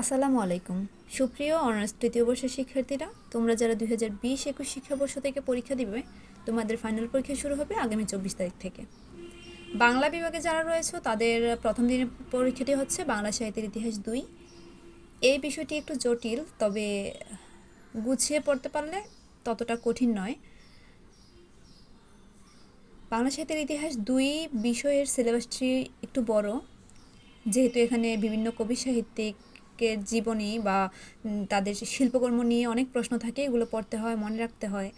আসসালামু আলাইকুম। সুপ্রিয় অনার্স তৃতীয় বর্ষের শিক্ষার্থীরা, তোমরা যারা দুই হাজার বিশ একুশ শিক্ষাবর্ষ থেকে পরীক্ষা দিবে, তোমাদের ফাইনাল পরীক্ষা শুরু হবে আগামী চব্বিশ তারিখ থেকে। বাংলা বিভাগে যারা রয়েছে, তাদের প্রথম দিনের পরীক্ষাটি হচ্ছে বাংলা সাহিত্যের ইতিহাস দুই। এই বিষয়টি একটু জটিল, তবে গুছিয়ে পড়তে পারলে ততটা কঠিন নয়। বাংলা সাহিত্যের ইতিহাস দুই বিষয়ের সিলেবাসটি একটু বড়, যেহেতু এখানে বিভিন্ন কবি সাহিত্যিকের জীবনী বা তাদের শিল্পকর্ম নিয়ে অনেক প্রশ্ন থাকে, এগুলো পড়তে হয়, মনে রাখতে হয়।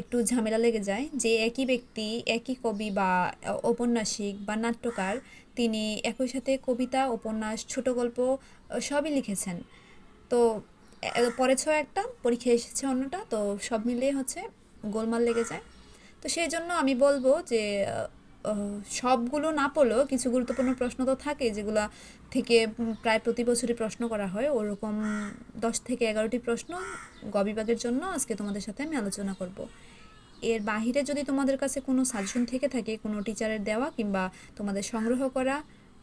একটু ঝামেলা লেগে যায় যে একই ব্যক্তি, একই কবি বা ঔপন্যাসিক বা নাট্যকার, তিনি একই সাথে কবিতা, উপন্যাস, ছোট গল্প সবই লিখেছেন। তো পড়েছ একটা পরীক্ষা এসেছে অন্যটা, তো সব মিলিয়ে হচ্ছে গোলমাল লেগে যায়। তো সেই জন্য আমি বলব যে সবগুলো না পড়লেও কিছু গুরুত্বপূর্ণ প্রশ্ন তো থাকে যেগুলা থেকে প্রায় প্রতি বছরই প্রশ্ন করা হয়। ওরকম দশ থেকে এগারোটি প্রশ্ন গ বিভাগের জন্য আজকে তোমাদের সাথে আমি আলোচনা করব। এর বাহিরে যদি তোমাদের কাছে কোনো সাজেশন থেকে থাকে, কোনো টিচারের দেওয়া কিংবা তোমাদের সংগ্রহ করা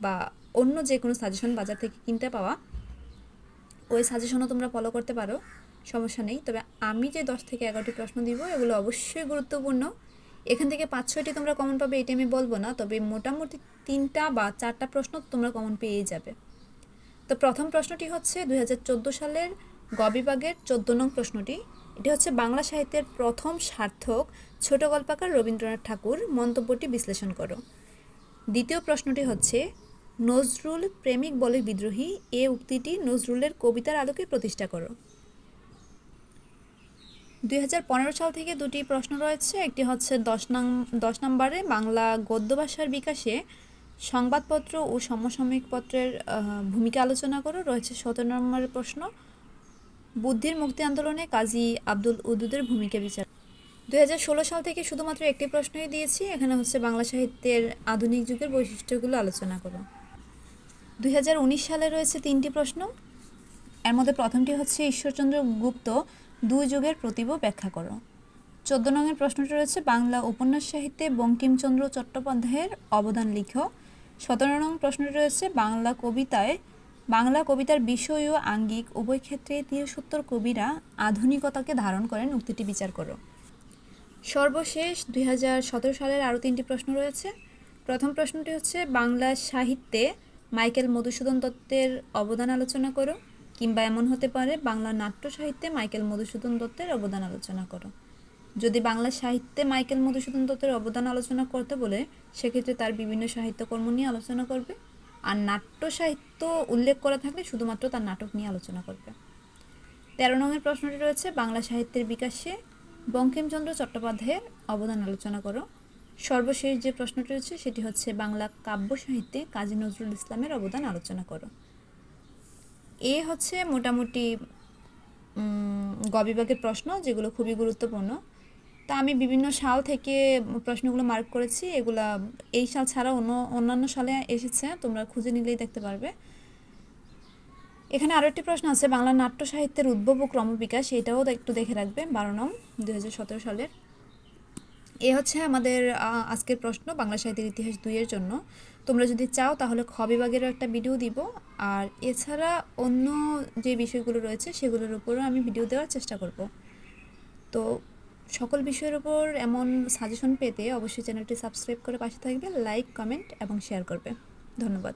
বা অন্য যে কোনো সাজেশন বাজার থেকে কিনতে পাওয়া, ওই সাজেশনও তোমরা ফলো করতে পারো, সমস্যা নেই। তবে আমি যে দশ থেকে এগারোটি প্রশ্ন দিব, এগুলো অবশ্যই গুরুত্বপূর্ণ। এখান থেকে পাঁচ, ছয়টি তোমরা কমন পাবে এটা আমি বলব না। তবে মোটামুটি তিনটা বা চারটা প্রশ্ন তোমরা কমন পেয়েই যাবে। তো প্রথম প্রশ্নটি হচ্ছে দুই হাজার চোদ্দ সালের গ বিভাগের চোদ্দ নং প্রশ্নটি। এটি হচ্ছে বাংলা সাহিত্যের প্রথম সার্থক ছোট গল্পাকার রবীন্দ্রনাথ ঠাকুর মন্তব্যটি বিশ্লেষণ করো। দ্বিতীয় প্রশ্নটি হচ্ছে, নজরুল প্রেমিক বলে বিদ্রোহী, এ উক্তিটি নজরুলের কবিতার আলোকে প্রতিষ্ঠা করো। দুই হাজার পনেরো সাল থেকে দুটি প্রশ্ন রয়েছে। একটি হচ্ছে দশ নং দশ নম্বরে বাংলা গদ্য ভাষার বিকাশে সংবাদপত্র ও সমসাময়িক পত্রের ভূমিকা আলোচনা করো। রয়েছে সতেরো নম্বরের প্রশ্ন, বুদ্ধির মুক্তি আন্দোলনে কাজী আব্দুল উদুদের ভূমিকা বিচার। দুই হাজার ষোলো সাল থেকে শুধুমাত্র একটি প্রশ্নই দিয়েছি, এখানে হচ্ছে বাংলা সাহিত্যের আধুনিক যুগের বৈশিষ্ট্যগুলো আলোচনা করো। দুই হাজার উনিশ সালে রয়েছে তিনটি প্রশ্ন, এর মধ্যে প্রথমটি হচ্ছে ঈশ্বরচন্দ্র গুপ্ত দুই যুগের প্রতিভ ব্যাখ্যা করো। চোদ্দ নংয়ের প্রশ্নটি রয়েছে, বাংলা উপন্যাস সাহিত্যে বঙ্কিমচন্দ্র চট্টোপাধ্যায়ের অবদান লিখো। সতেরো নং প্রশ্নটি রয়েছে, বাংলা কবিতায়, বাংলা কবিতার বিষয় ও আঙ্গিক উভয় ক্ষেত্রে তিরসত্তর কবিরা আধুনিকতাকে ধারণ করেন, উক্তিটি বিচার করো। সর্বশেষ দুই হাজার সতেরো সালের আরও তিনটি প্রশ্ন রয়েছে। প্রথম প্রশ্নটি হচ্ছে, বাংলা সাহিত্যে মাইকেল মধুসূদন দত্তের অবদান আলোচনা করো। কিংবা এমন হতে পারে বাংলা নাট্য সাহিত্যে মাইকেল মধুসূদন দত্তের অবদান আলোচনা করো। যদি বাংলা সাহিত্যে মাইকেল মধুসূদন দত্তের অবদান আলোচনা করতে বলে, সেক্ষেত্রে তার বিভিন্ন সাহিত্যকর্ম নিয়ে আলোচনা করবে। আর নাট্য সাহিত্য উল্লেখ করা থাকলে শুধুমাত্র তার নাটক নিয়ে আলোচনা করবে। তেরো নংয়ের প্রশ্নটি রয়েছে, বাংলা সাহিত্যের বিকাশে বঙ্কিমচন্দ্র চট্টোপাধ্যায়ের অবদান আলোচনা করো। সর্বশেষ যে প্রশ্নটি রয়েছে, সেটি হচ্ছে, বাংলা কাব্য সাহিত্যে কাজী নজরুল ইসলামের অবদান আলোচনা করো। এ হচ্ছে মোটামুটি গ বিভাগের প্রশ্ন যেগুলো খুবই গুরুত্বপূর্ণ। তা আমি বিভিন্ন সাল থেকে প্রশ্নগুলো মার্ক করেছি, এগুলা এই সাল ছাড়া অন্য, অন্যান্য সালে এসেছে, তোমরা খুঁজে নিলেই দেখতে পারবে। এখানে আরও একটি প্রশ্ন আছে, বাংলা নাট্য সাহিত্যের উদ্ভব ও ক্রমবিকাশ, এটাও একটু দেখে রাখবে বারো নং দু সালের। এ হচ্ছে আমাদের আজকের প্রশ্ন বাংলা সাহিত্যের ইতিহাস দুইয়ের জন্য। তোমরা যদি চাও তাহলে খ বিভাগেরও একটা ভিডিও দিব। আর এছাড়া অন্য যে বিষয়গুলো রয়েছে সেগুলোর উপরও আমি ভিডিও দেওয়ার চেষ্টা করব। তো সকল বিষয়ের উপর এমন সাজেশন পেতে অবশ্যই চ্যানেলটি সাবস্ক্রাইব করে পাশে থাকবে লাইক কমেন্ট এবং শেয়ার করবে। ধন্যবাদ।